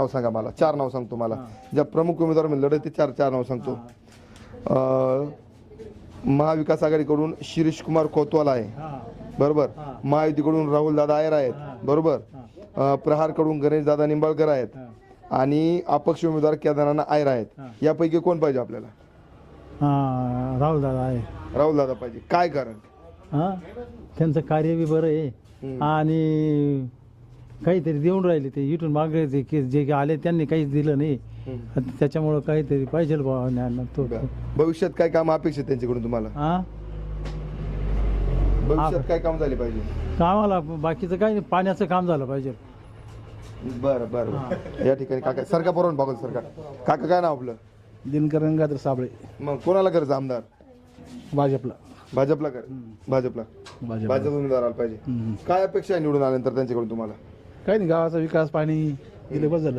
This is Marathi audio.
नाव सांगा मला. चार नाव सांगतो मला. ज्या प्रमुख उमेदवार मी लढत ते चार चार नाव सांगतो. महाविकास आघाडीकडून शिरीष कुमार कोतवाल आहे. बरोबर? महायुतीकडून राहुल दादा आयर आहेत. बरोबर? प्रहारकडून गणेश दादा निंबाळकर आहेत. आणि अपक्ष उमेदवार केदारनाथ आयर आहेत. यापैकी कोण पाहिजे आपल्याला? राहुल दादा आहे. राहुल दादा पाहिजे. काय कारण? त्यांचं कार्य बी बरं आहे. आणि काहीतरी देऊन राहिले ते इथून मागे ते के- जे आले त्यांनी काहीच दिलं नाही. आता त्याच्यामुळं काहीतरी पाहिजे बुवा ज्ञान तो बरं. भविष्यात काय काम अपेक्षित त्यांच्याकडून तुम्हाला? हां भविष्यात काय काम झाले पाहिजे? कामाला बाकीचं काही नाही पाण्याचं काम झालं पाहिजे. बरं बरं बरं. या ठिकाणी काका सरकार बरोबर बघल सरकार. काका काय नाव आपलं? दिनकर गंगाधर साबळे. मग कोणाला करायचं आमदार? भाजपला. भाजपला कर भाजपला. भाजप भाजप उमेदवार आला पाहिजे. काय अपेक्षा आहे निवडून आल्यानंतर त्यांच्याकडून तुम्हाला? काही नाही गावाचा विकास पाणी दिले बस झालं.